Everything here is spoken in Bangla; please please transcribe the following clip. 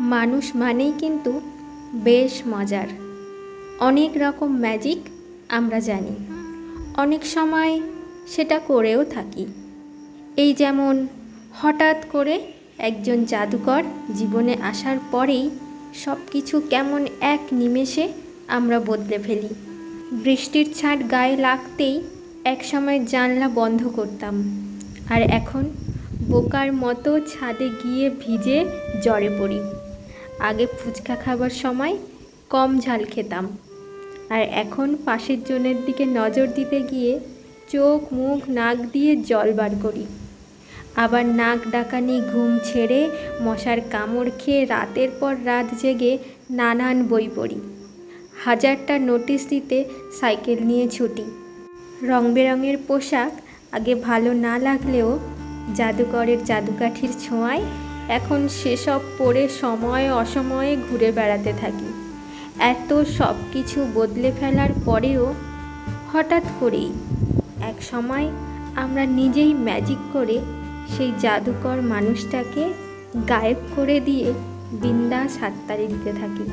মানুষ মানেই কিন্তু বেশ মজার। অনেক রকম ম্যাজিক আমরা জানি। অনেক সময় সেটা করেও থাকি। এই যেমন হঠাৎ করে একজন জাদুকর জীবনে আসার পরেই সব কিছু কেমন এক নিমেষে আমরা বদলে ফেলি। বৃষ্টির ছাট গায়ে লাগতেই একসময় জানলা বন্ধ করতাম আর এখন বোকার মতো ছাদে গিয়ে ভিজে জ্বরে পড়ি। আগে ফুচকা খাবার সময় কম ঝাল খেতাম। আর এখন পাশের জনের দিকে নজর দিতে গিয়ে চোখ, মুখ, নাক দিয়ে জল বার করি। আবার নাক ডাকানি ঘুম ছেড়ে মশার কামড় খেয়ে রাতের পর রাত জেগে নানান বই পড়ি। হাজারটা নোটিশ দিতে সাইকেল নিয়ে ছুটি। রং বেরঙের পোশাক আগে ভালো না লাগলেও জাদুকরের জাদুকাঠির ছোঁয়ায় এখন সেসব পরে সময় অসময়ে ঘুরে বেড়াতে থাকি। এত সব কিছু বদলে ফেলার পরেও হঠাৎ করেই এক সময় আমরা নিজেই ম্যাজিক করে সেই জাদুকর মানুষটাকে গায়েব করে দিয়ে বিন্দাস হাততালি দিতে থাকি।